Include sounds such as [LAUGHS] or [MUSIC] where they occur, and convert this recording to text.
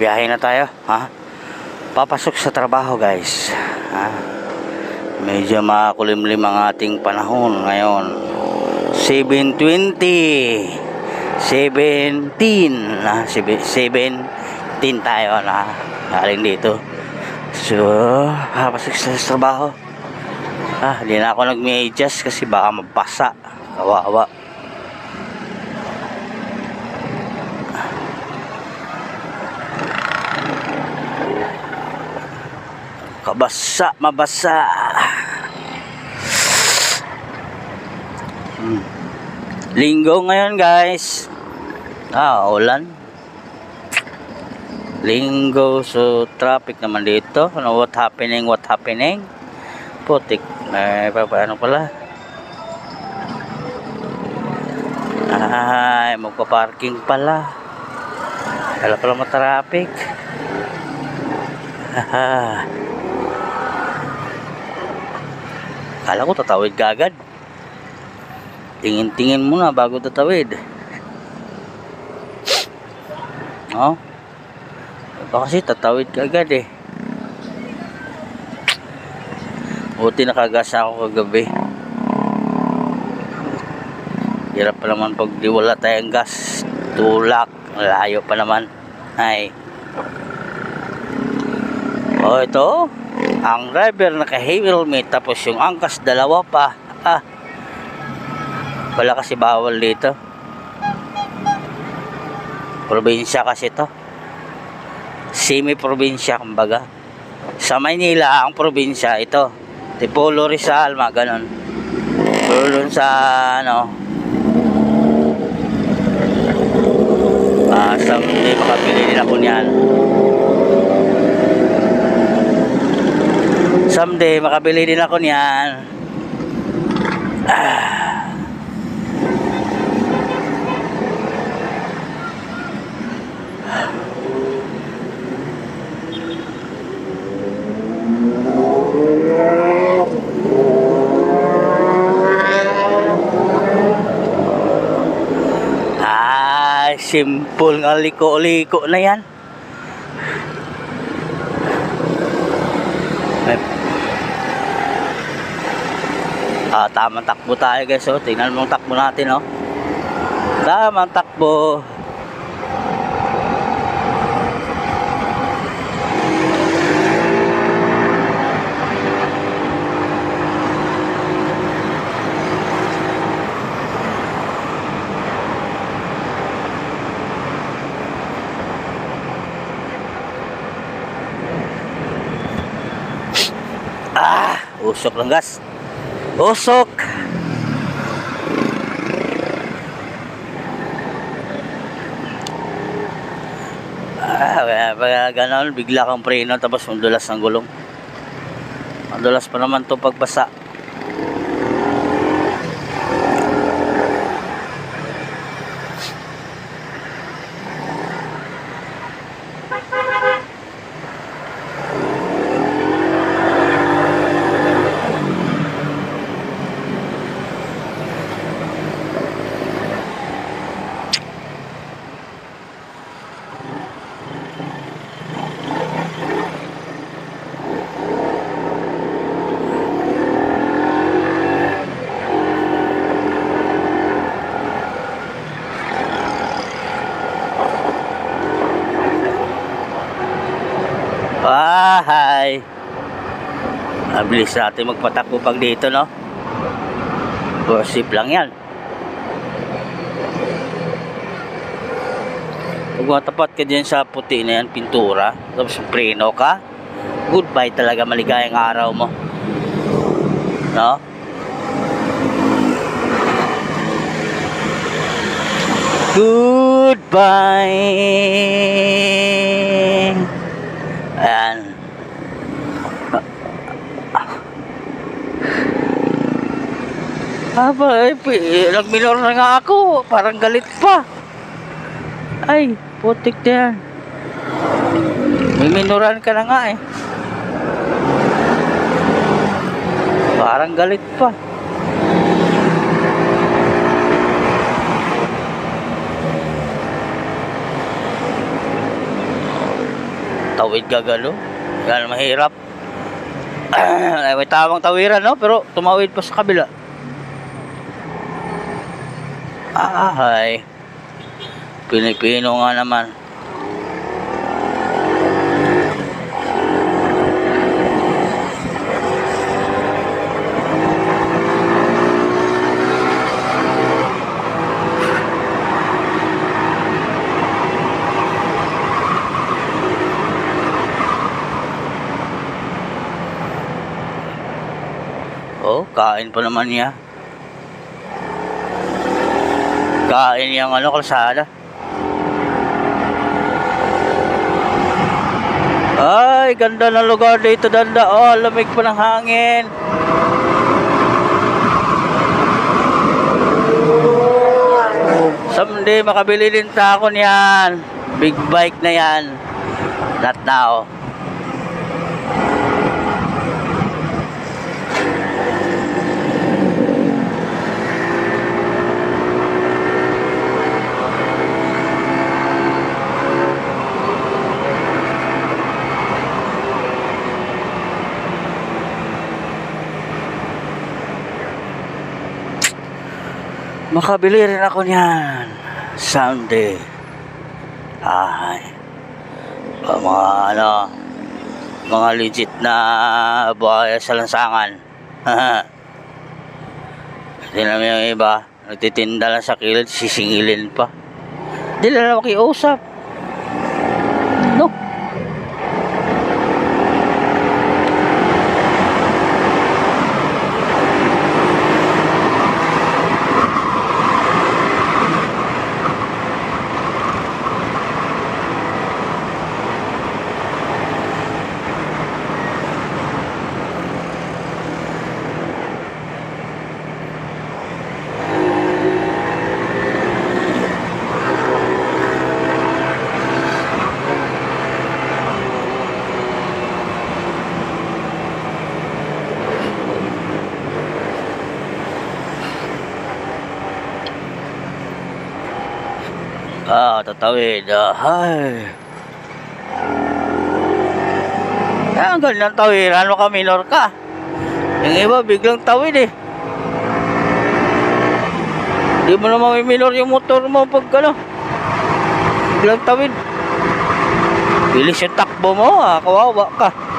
biyahe na tayo, ha? Papasok sa trabaho, guys. Ha? Medyo makulimlim ang ating panahon ngayon. 7.20 17 na 17 tayo na galing dito. So papasok sa trabaho. Ah hindi na ako nag-adjust kasi baka mabasa. Kawawa kabasa mabasa. Hmm. linggo ngayon guys. Ah ulan. Linggo so traffic naman dito. Ano what happening what happening? Putik may paano pala? Ay magpa-parking pala. Wala pala matraffic. haha [LAUGHS] Kala ko tatawid ka agad. Tingin-tingin muna bago tatawid. No? Iba kasi tatawid ka agad eh. Buti nakagas ako kagabi. Hirap pa naman pag di wala tayong gas. Tulak. Layo pa naman. Ay. Oh, ito. Ang driver naka-heavy helmet tapos yung angkas dalawa pa. Ah. Wala kasi bawal dito. Probinsya kasi to. Semi-probinsya kumbaga. Sa Maynila ang probinsya ito. Tipolo Rizal, mga ganon. Pero sa ano Ah, sa hindi makabili ako niyan. Someday, makabili din ako niyan. Ah. Ah, simple nga liko-liko na yan. May Ah, tamang takbo tayo guys. Oh. Tingnan mo ang takbo natin, oh. Tamang takbo. Ah, usok ng gas. Usok. Ah, kaya pag ganon, bigla kang preno tapos ang dulas ng gulong. Ang dulas pa naman to pagbasa. Bahay. Mabilis natin magpatakbo pag dito, no? Worship lang yan. Pag matapat ka dyan sa puti na yan, pintura, tapos preno ka, goodbye talaga maligayang araw mo. No? Goodbye. Ayan. Eh, pi- nag-minor na nga ako. Parang galit pa. Ay, putik na yan. May minoran ka na nga eh. Parang galit pa. Tawid ka galo. Yan mahirap. [CLEARS THROAT] Ay, may tamang tawiran, no? Pero tumawid pa sa kabila. Ahay. Pinipino nga naman. Oh, kain pa naman niya. Kain yung ano, kalsada. Ay, ganda ng lugar dito, danda. Oh, lamig pa ng hangin. Someday, makabili din tako niyan. Big bike na yan. Not now. Makabili rin ako niyan. Someday. Ay. O, mga ano, mga legit na buhaya sa lansangan. [LAUGHS] Hindi naman yung iba, nagtitinda lang sa kilid, sisingilin pa. Hindi lang. No? Ah, tatawid. Ay. Ah, ang galing ng tawiran mo ka, minor ka. Yung iba, biglang tawid eh. Di mo naman may minor yung motor mo pag ano. Biglang tawid. Bilis yung takbo mo ah, kawawa ka.